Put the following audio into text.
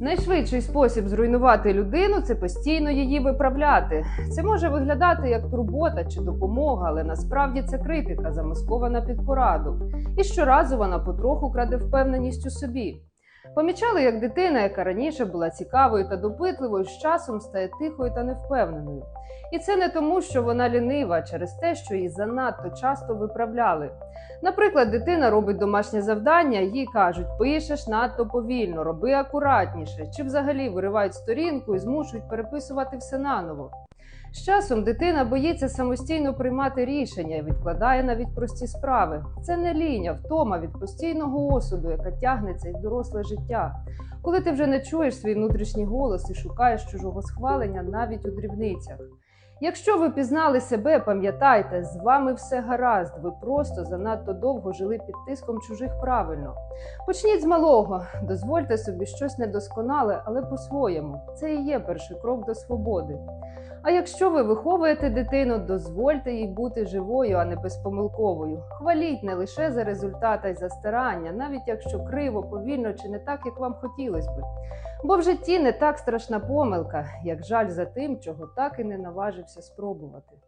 Найшвидший спосіб зруйнувати людину це постійно її виправляти. Це може виглядати як турбота чи допомога, але насправді це критика, замаскована під пораду. І щоразу вона потроху краде впевненість у собі. Помічали, як дитина, яка раніше була цікавою та допитливою, з часом стає тихою та невпевненою. І це не тому, що вона лінива, а через те, що її занадто часто виправляли. Наприклад, дитина робить домашнє завдання, їй кажуть, пишеш надто повільно, роби акуратніше, чи взагалі виривають сторінку і змушують переписувати все наново. З часом дитина боїться самостійно приймати рішення і відкладає навіть прості справи. Це не лінь, а втома від постійного осуду, яка тягнеться із доросле життя. Коли ти вже не чуєш свій внутрішній голос і шукаєш чужого схвалення навіть у дрібницях. Якщо ви пізнали себе, пам'ятайте, з вами все гаразд. Ви просто занадто довго жили під тиском чужих правильно. Почніть з малого, дозвольте собі щось недосконале, але по-своєму. Це і є перший крок до свободи. А якщо ви виховуєте дитину, дозвольте їй бути живою, а не безпомилковою. Хваліть не лише за результат, а й за старання, навіть якщо криво, повільно чи не так, як вам хотілося би. Бо в житті не так страшна помилка, як жаль за тим, чого так і не наважився спробувати.